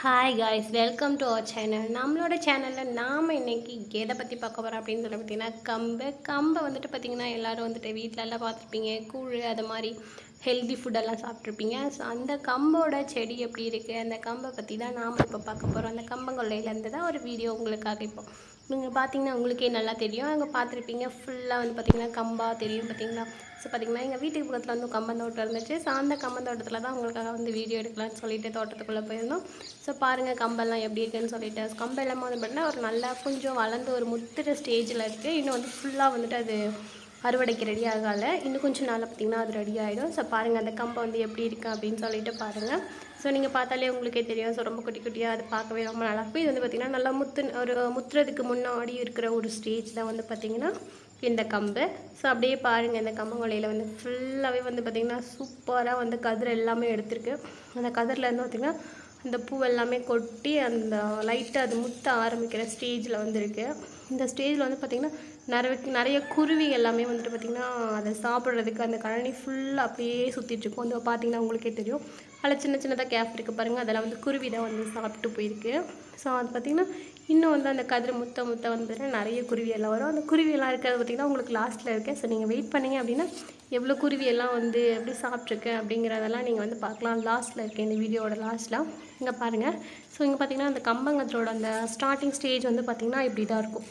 Hi guys welcome to our channel நம்மளோட சேனலில் நாம் இன்னைக்கு எதை பற்றி பார்க்க போகிறோம் அப்படின்னு சொல்லி பார்த்தீங்கன்னா கம்பு. கம்பை வந்துட்டு பார்த்தீங்கன்னா எல்லோரும் வந்துட்டு வீட்டிலலாம் பார்த்துருப்பீங்க. கூழ் அது மாதிரி ஹெல்தி ஃபுட்டெல்லாம் சாப்பிட்ருப்பீங்க ஸோ அந்த கம்போட செடி எப்படி இருக்குது அந்த கம்பை பற்றி தான் நாம் இப்போ பார்க்க போகிறோம் அந்த கம்பங்கொல்லையிலேருந்து தான் ஒரு வீடியோ உங்களுக்காக இப்போ நீங்கள் பார்த்தீங்கன்னா உங்களுக்கே நல்லா தெரியும். அங்கே பார்த்துருப்பீங்க ஃபுல்லாக வந்து பார்த்திங்கன்னா கம்பா தெரியும் பார்த்தீங்களா ஸோ பார்த்தீங்கன்னா எங்கள் வீட்டுக்கு பக்கத்தில் வந்து கம்பந்தோட்டம் இருந்துச்சு. ஸோ அந்த கம்பந்தோட்டத்தில் தான் உங்களுக்காக வந்து வீடியோ எடுக்கலாம்னு சொல்லிட்டு தோட்டத்துக்குள்ளே போயிருந்தோம். ஸோ பாருங்கள் கம்பெல்லாம் எப்படி இருக்குன்னு சொல்லிட்டு. கம்பம் எல்லாமே வந்து பார்த்தீங்கன்னா ஒரு நல்லா கொஞ்சம் வளர்ந்து ஒரு முத்துற ஸ்டேஜில் இருக்குது இன்னும் வந்து ஃபுல்லாக வந்துட்டு அது அறுவடைக்கு ரெடி ஆகலை இன்னும் கொஞ்சம் நாளில் பார்த்திங்கன்னா அது ரெடி ஆகிடும் ஸோ பாருங்கள் அந்த கம்பை வந்து எப்படி இருக்குது அப்படின்னு சொல்லிட்டு பாருங்கள் ஸோ நீங்கள் பார்த்தாலே உங்களுக்கே தெரியும். ஸோ ரொம்ப குட்டி குட்டியாக அது பார்க்கவே ரொம்ப நல்லா இருக்கும். இது வந்து பார்த்திங்கன்னா நல்லா முத்து ஒரு முத்துறதுக்கு முன்னாடி இருக்கிற ஒரு ஸ்டேஜ் தான் வந்து பார்த்திங்கன்னா இந்த கம்பு. ஸோ அப்படியே பாருங்கள் இந்த கம்பங்கொலையில் வந்து ஃபுல்லாகவே வந்து பார்த்திங்கன்னா சூப்பராக வந்து கதிர் எல்லாமே எடுத்திருக்கு. அந்த கதிரில் வந்து பார்த்திங்கன்னா அந்த பூ எல்லாமே கொட்டி அந்த லைட்டாக அது முத்த ஆரம்பிக்கிற ஸ்டேஜில் வந்துருக்கு. இந்த ஸ்டேஜில் வந்து பார்த்திங்கன்னா நிறைய நிறைய குருவி எல்லாமே வந்துட்டு பார்த்திங்கன்னா அதை சாப்பிட்றதுக்கு அந்த கழனி ஃபுல்லாக அப்படியே சுற்றிட்டுருக்கும் வந்து பார்த்திங்கன்னா உங்களுக்கே தெரியும். அதில் சின்ன சின்னதாக கேப் இருக்குது பாருங்கள் அதெல்லாம் வந்து குருவி தான் வந்து சாப்பிட்டு போயிருக்கு. ஸோ அது பார்த்திங்கன்னா இன்னும் வந்து அந்த கதிர் முத்த முத்த வந்து நிறைய குருவி எல்லாம் வரும். அந்த குருவியெல்லாம் இருக்கிறது பார்த்திங்கன்னா உங்களுக்கு லாஸ்ட்டில் இருக்கேன். ஸோ நீங்கள் வெயிட் பண்ணீங்க அப்படின்னா எவ்வளோ குருவியெல்லாம் வந்து எப்படி சாப்பிட்ருக்கு அப்படிங்கிறதெல்லாம் நீங்கள் வந்து பார்க்கலாம். லாஸ்ட்டில் இருக்கேன் இந்த வீடியோவோட லாஸ்ட்டில் இங்கே பாருங்கள் ஸோ இங்கே பார்த்தீங்கன்னா அந்த கம்பங்கத்தோட அந்த ஸ்டார்டிங் ஸ்டேஜ் வந்து பார்த்திங்கன்னா இப்படி தான் இருக்கும்.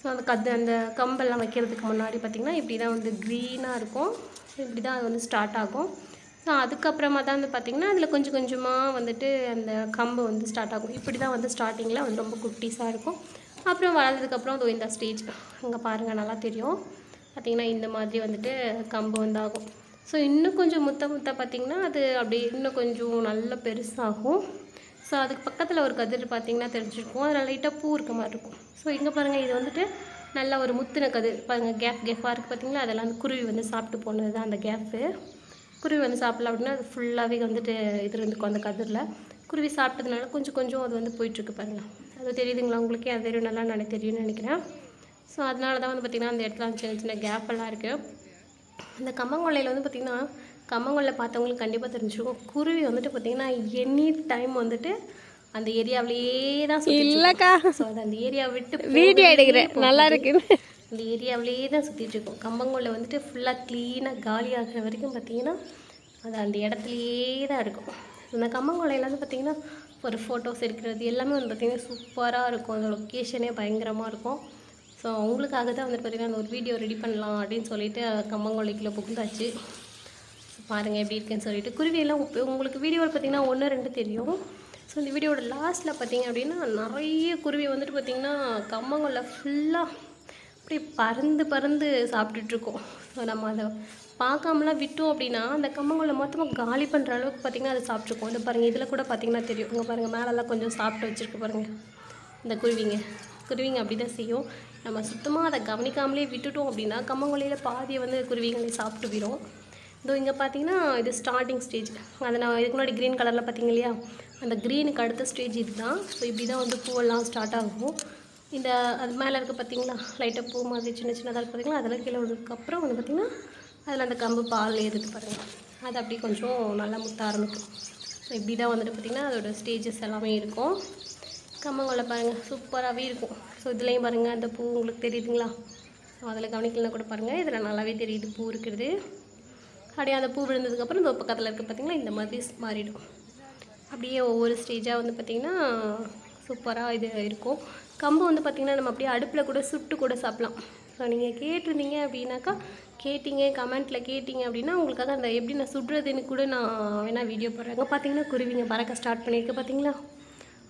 ஸோ அந்த கது அந்த கம்பெல்லாம் வைக்கிறதுக்கு முன்னாடி பார்த்திங்கன்னா இப்படி தான் வந்து க்ரீனாக இருக்கும். இப்படி தான் அது வந்து ஸ்டார்ட் ஆகும். ஸோ அதுக்கப்புறமா தான் வந்து பார்த்திங்கன்னா அதில் கொஞ்சம் கொஞ்சமாக வந்துட்டு அந்த கம்பு வந்து ஸ்டார்ட் ஆகும். இப்படி தான் வந்து ஸ்டார்டிங்கில் வந்து ரொம்ப குட்டீஸாக இருக்கும். அப்புறம் வளர்ந்ததுக்கப்புறம் அது இந்த ஸ்டேஜ் அங்கே பாருங்கள் நல்லா தெரியும். பார்த்திங்கன்னா இந்த மாதிரி வந்துட்டு கம்பு வந்து ஆகும் ஸோ இன்னும் கொஞ்சம் முத்த முத்த பார்த்திங்கன்னா அது அப்படி இன்னும் கொஞ்சம் நல்ல பெருசாகும். ஸோ அதுக்கு பக்கத்தில் ஒரு கதிர் பார்த்திங்கன்னா தெரிஞ்சிருக்கும். அதில் லைட்டாக பூ இருக்க மாதிரி இருக்கும். ஸோ இங்கே பாருங்கள் இது வந்துட்டு நல்ல ஒரு முத்தின கதிர். பாருங்கள் கேப் கேஃபாக இருக்குது பார்த்திங்களா? அதெல்லாம் அந்த குருவி வந்து சாப்பிட்டு போனது தான் அந்த கேப்பு குருவி வந்து சாப்பிடல அப்படின்னா அது ஃபுல்லாகவே வந்துட்டு இது இருந்துக்கும் அந்த கதிரில். குருவி சாப்பிட்டதுனால கொஞ்சம் கொஞ்சம் அது வந்து போயிட்டுருக்கு பாருங்கள் அது தெரியுதுங்களா? உங்களுக்கே அது தெரியும் நல்லா நான் தெரியும்னு நினைக்கிறேன். ஸோ அதனால தான் வந்து பார்த்திங்கன்னா அந்த இடத்துல அந்த சின்ன சின்ன கேப்பெல்லாம் இருக்குது இந்த கம்மங்கொல்லையில் வந்து பார்த்திங்கன்னா கம்மங்கொல்லை பார்த்தவங்களுக்கு கண்டிப்பாக தெரிஞ்சிருக்கும். குருவி வந்துட்டு பார்த்திங்கன்னா எனி டைம் வந்துட்டு அந்த ஏரியாவிலேயே தான் இல்லக்கா. ஸோ அது அந்த ஏரியாவை விட்டு வீடியோ எடுக்கிறேன். நல்லா இருக்கு. அந்த ஏரியாவிலேயே தான் சுற்றிட்டு இருக்கும். கம்பங்கொல்லை வந்துட்டு ஃபுல்லாக க்ளீனாக காலி ஆகிற வரைக்கும் பார்த்தீங்கன்னா அது அந்த இடத்துலையே தான் இருக்கும். அந்த கம்பங்கொல்லையில் வந்து பார்த்திங்கன்னா ஒரு ஃபோட்டோஸ் எடுக்கிறது எல்லாமே வந்து பார்த்திங்கன்னா சூப்பராக இருக்கும். அந்த லொக்கேஷனே பயங்கரமாக இருக்கும். ஸோ அவங்களுக்காக தான் வந்துட்டு பார்த்திங்கன்னா அந்த ஒரு வீடியோ ரெடி பண்ணலாம் அப்படின்னு சொல்லிட்டு கம்பங்கொல்லைக்குள்ளே புகுந்தாச்சு. பாருங்கள் எப்படி இருக்குன்னு சொல்லிட்டு. குருவியெல்லாம் உங்களுக்கு வீடியோவில் பார்த்தீங்கன்னா ஒன்று ரெண்டு தெரியும். ஸோ இந்த வீடியோட லாஸ்ட்டில் பார்த்தீங்க அப்படின்னா நிறைய குருவி வந்துட்டு பார்த்திங்கன்னா கம்மங்கொல்ல ஃபுல்லாக அப்படியே பறந்து பறந்து சாப்பிட்டுட்ருக்கோம் ஸோ நம்ம அதை பார்க்காமலாம் விட்டோம் அப்படின்னா அந்த கம்மங்கொல்ல மொத்தமாக காலி பண்ணுற அளவுக்கு பார்த்திங்கன்னா அதை சாப்பிட்ருக்கோம் இந்த பாருங்கள் இதில் கூட பார்த்திங்கன்னா தெரியும். இங்கே பாருங்கள் மேலெல்லாம் கொஞ்சம் சாப்பிட்டு வச்சுருக்கு பாருங்கள் இந்த குருவிங்க. குருவிங்க அப்படி தான் செய்யும். நம்ம சுத்தமாக அதை கவனிக்காமலே விட்டுட்டோம் அப்படின்னா கம்மங்கொல்லையில் பாதியை வந்து குருவிங்களே சாப்பிட்டு போயிடும் இதோ இங்கே பார்த்தீங்கன்னா இது ஸ்டார்டிங் ஸ்டேஜ் அதை நான் இதுக்கு முன்னாடி க்ரீன் கலரில் பார்த்தீங்க இல்லையா? அந்த க்ரீனுக்கு அடுத்த ஸ்டேஜ் இதுதான். ஸோ இப்படி தான் வந்து பூவெல்லாம் ஸ்டார்ட் ஆகும். இந்த அது மேலே இருக்க பார்த்தீங்களா லைட்டாக பூ மாதிரி சின்ன சின்னதாக பார்த்தீங்களா அதெல்லாம் கீழே விழுந்ததுக்கப்புறம் வந்து பார்த்திங்கன்னா அதில் அந்த கம்பு பால் ஏறுது பாருங்கள் அது அப்படி கொஞ்சம் நல்லா முத்த ஆரம்பிக்கும். ஸோ இப்படி தான் வந்துட்டு பார்த்திங்கன்னா அதோட ஸ்டேஜஸ் எல்லாமே இருக்கும். கம்மங்கொல்லை பாருங்கள் சூப்பராகவே இருக்கும். ஸோ இதுலேயும் பாருங்கள் அந்த பூ உங்களுக்கு தெரியுதுங்களா? ஸோ அதில் கவனிக்கலாம் கூட பாருங்கள் இதில் நல்லாவே தெரியுது பூ இருக்கிறது. அப்படியே அந்த பூ விழுந்ததுக்கப்புறம் இந்த பக்கத்தில் இருக்க பார்த்திங்கன்னா இந்த மாதிரி மாறிடும். அப்படியே ஒவ்வொரு ஸ்டேஜாக வந்து பார்த்திங்கன்னா சூப்பராக இது இருக்கும். கம்பு வந்து பார்த்திங்கன்னா நம்ம அப்படியே அடுப்பில் கூட சுட்டு கூட சாப்பிட்லாம். ஸோ நீங்கள் கேட்டிருந்தீங்க அப்படின்னாக்கா கேட்டிங்க கமெண்ட்டில் கேட்டிங்க அப்படின்னா உங்களுக்காக அந்த எப்படி நான் சுடுறதுன்னு கூட நான் வேணால் வீடியோ போடுறேன். அங்கே பார்த்தீங்கன்னா குருவிங்க பறக்க ஸ்டார்ட் பண்ணியிருக்கு பார்த்தீங்களா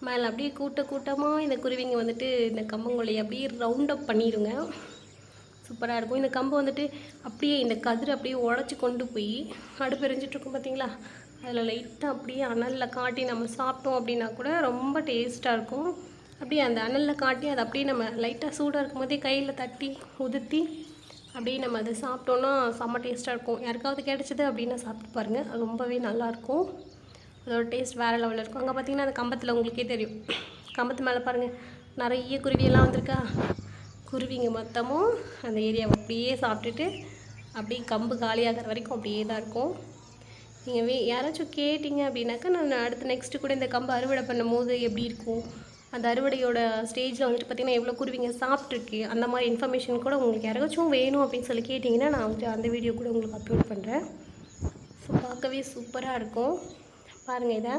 மேலே அப்படியே கூட்ட கூட்டமாக இந்த குருவிங்க வந்துட்டு இந்த கம்பங்கொல்லையை அப்படியே ரவுண்டப் பண்ணிடுங்க. சூப்பராக இருக்கும். இந்த கம்பு வந்துட்டு அப்படியே இந்த கதிரை அப்படியே உடச்சி கொண்டு போய் அடுப்பு எரிஞ்சிட்ருக்கும் பார்த்தீங்களா அதில் லைட்டாக அப்படியே அனலில் காட்டி நம்ம சாப்பிட்டோம் அப்படின்னா கூட ரொம்ப டேஸ்ட்டாக இருக்கும். அப்படியே அந்த அனலில் காட்டி அதை அப்படியே நம்ம லைட்டாக சூடாக இருக்கும் போதே கையில் தட்டி உதுத்தி அப்படியே நம்ம அதை சாப்பிட்டோன்னா செம்ம டேஸ்ட்டாக இருக்கும். யாருக்காவது கிடச்சிது அப்படின்னா சாப்பிட்டு பாருங்கள் அது ரொம்பவே நல்லாயிருக்கும் அதோட டேஸ்ட் வேறு லெவலில் இருக்கும். அங்கே பார்த்தீங்கன்னா அந்த கம்பத்தில் உங்களுக்கே தெரியும். கம்பத்து மேலே பாருங்கள் நிறைய குருவியெல்லாம் வந்திருக்கா. குருவிங்க மொத்தமும் அந்த ஏரியாவை அப்படியே சாப்பிட்டுட்டு அப்படியே கம்பு காலியாகிற வரைக்கும் அப்படியே தான் இருக்கும். நீங்கள் வே யாராச்சும் கேட்டிங்க அப்படின்னாக்கா நான் அடுத்து நெக்ஸ்ட்டு கூட இந்த கம்பு அறுவடை பண்ணும் போது எப்படி இருக்கும்? அந்த அறுவடையோட ஸ்டேஜில் வந்துட்டு பார்த்திங்கன்னா எவ்வளோ குருவிங்க சாப்பிட்ருக்கு அந்த மாதிரி இன்ஃபர்மேஷன் கூட உங்களுக்கு யாராச்சும் வேணும் அப்படின்னு சொல்லி கேட்டிங்கன்னா நான் வந்துட்டு அந்த வீடியோ கூட உங்களுக்கு அப்லோட் பண்ணுறேன் ஸோ பார்க்கவே சூப்பராக இருக்கும். பாருங்கள் இதை.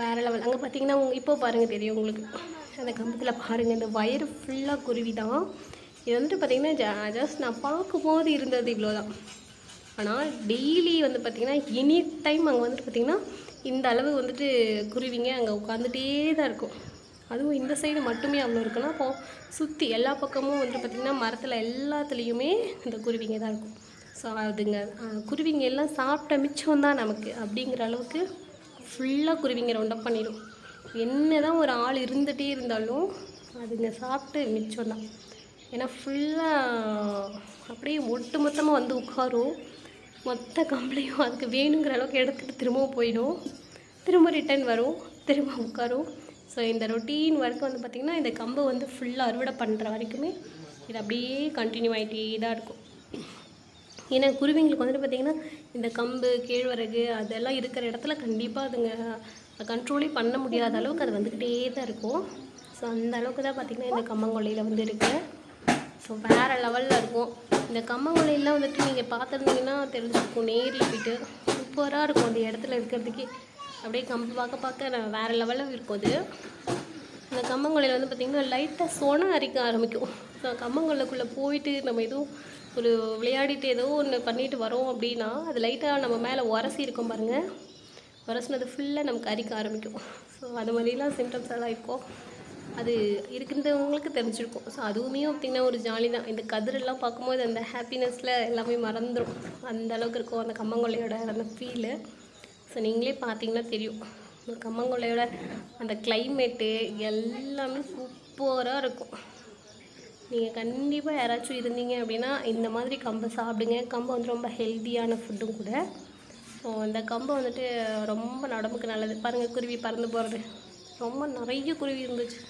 வேறு லெவல் அங்கே பார்த்தீங்கன்னா உங்கள் இப்போ பாருங்கள் தெரியும் உங்களுக்கு. அந்த கம்பத்தில் பாருங்கள் இந்த வயறு ஃபுல்லாக குருவி தான் இது வந்துட்டு பார்த்திங்கன்னா ஜஸ்ட் நான் பார்க்கும்போது இருந்தது இவ்வளோ தான் ஆனால் டெய்லி வந்து பார்த்திங்கன்னா எனி டைம் அங்கே வந்துட்டு பார்த்திங்கன்னா இந்த அளவு வந்துட்டு குருவிங்க அங்கே உட்காந்துட்டே தான் இருக்கும். அதுவும் இந்த சைடு மட்டுமே அவ்வளோ இருக்குன்னா அப்போ சுற்றி எல்லா பக்கமும் வந்துட்டு பார்த்திங்கன்னா மரத்தில் எல்லாத்துலேயுமே இந்த குருவிங்க தான் இருக்கும். ஸோ அதுங்க குருவிங்க எல்லாம் சாப்பிட்ட மிச்சம் தான் நமக்கு. அப்படிங்கிற அளவுக்கு ஃபுல்லாக குருவிங்க ரொண்ட பண்ணிடும் என்ன தான் ஒரு ஆள் இருந்துகிட்டே இருந்தாலும் அதுங்க சாப்பிட்டு மிச்சம் தான். ஏன்னா ஃபுல்லாக அப்படியே ஒட்டு மொத்தமாக வந்து உட்காரும். மொத்த கம்பளையும் அதுக்கு வேணுங்கிற அளவுக்கு எடுத்துகிட்டு திரும்பவும் போயிடும். திரும்ப ரிட்டர்ன் வரும். திரும்ப உட்காரும். ஸோ இந்த ரொட்டீன் ஒர்க் வந்து பார்த்திங்கன்னா இந்த கம்பை வந்து ஃபுல்லாக அறுவடை பண்ணுற வரைக்குமே இது அப்படியே கண்டினியூ ஆகிட்டே தான் இருக்கும். ஏன்னா குருவிங்களுக்கு வந்துட்டு பார்த்திங்கன்னா இந்த கம்பு கேழ்வரகு அதெல்லாம் இருக்கிற இடத்துல கண்டிப்பாக அதுங்க கண்ட்ரோலே பண்ண முடியாத அளவுக்கு அது வந்துக்கிட்டே தான் இருக்கும். ஸோ அந்த அளவுக்கு தான் பார்த்திங்கன்னா இந்த கம்மங்கொல்லையில் வந்து இருக்குது ஸோ வேறு லெவலில் இருக்கும். இந்த கம்மங்கொல்லையெல்லாம் வந்துட்டு நீங்கள் பார்த்துருந்தீங்கன்னா தெரிஞ்சுருக்கும் நேரில் போயிட்டு சூப்பராக இருக்கும் அந்த இடத்துல இருக்கிறதுக்கே. அப்படியே கம்பு பார்க்க பார்க்க வேறு லெவலில் இருக்கும் அது. அந்த கம்மங்கொல்லையில் வந்து பார்த்திங்கன்னா லைட்டாக சொன அரிக்க ஆரம்பிக்கும். ஸோ கம்மங்கொல்லைக்குள்ளே போயிட்டு நம்ம எதுவும் ஒரு விளையாடிட்டு ஏதோ ஒன்று பண்ணிட்டு வரோம் அப்படின்னா அது லைட்டாக நம்ம மேலே உரசி இருக்கும் பாருங்கள் உரசினது ஃபுல்லாக நமக்கு அரிக்க ஆரம்பிக்கும். ஸோ அது மாதிரிலாம் சிம்டம்ஸ் எல்லாம் இருக்கும். அது இருக்கிறவங்களுக்கு தெரிஞ்சிருக்கும். ஸோ அதுவுமே பார்த்திங்கன்னா ஒரு ஜாலி தான். இந்த கதிரெல்லாம் பார்க்கும்போது அந்த ஹாப்பினஸில் எல்லாமே மறந்துடும் அந்த அளவுக்கு இருக்கும் அந்த கம்மங்கொல்லையோட அந்த ஃபீலு ஸோ நீங்களே பார்த்தீங்கன்னா தெரியும். இந்த கம்மங்கொல்லையோட அந்த கிளைமேட்டு எல்லாமே சூப்பராக இருக்கும். நீங்கள் கண்டிப்பாக யாராச்சும் இருந்தீங்க அப்படின்னா இந்த மாதிரி கம்பை சாப்பிடுங்க. கம்பு வந்து ரொம்ப ஹெல்த்தியான ஃபுட்டும் கூட. ஸோ இந்த கம்பை வந்துட்டு ரொம்ப உடம்புக்கு நல்லது. பாருங்கள் குருவி பறந்து போகிறது ரொம்ப நிறைய குருவி இருந்துச்சு.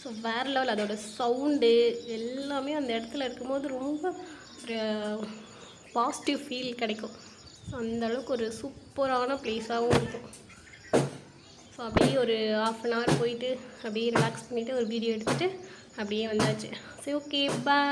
ஸோ வேறு லெவல் அதோட சவுண்டு எல்லாமே அந்த இடத்துல இருக்கும்போது ரொம்ப ஒரு பாசிட்டிவ் ஃபீல் கிடைக்கும். ஸோ அந்த அளவுக்கு ஒரு சூப்பரான ப்ளேஸாகவும் இருக்கும். ஸோ அப்படியே ஒரு ஆஃப் அன் ஹவர் போயிட்டு அப்படியே ரிலாக்ஸ் பண்ணிவிட்டு ஒரு வீடியோ எடுத்துகிட்டு அப்படியே வந்தாச்சு. சரி ஓகே பாய்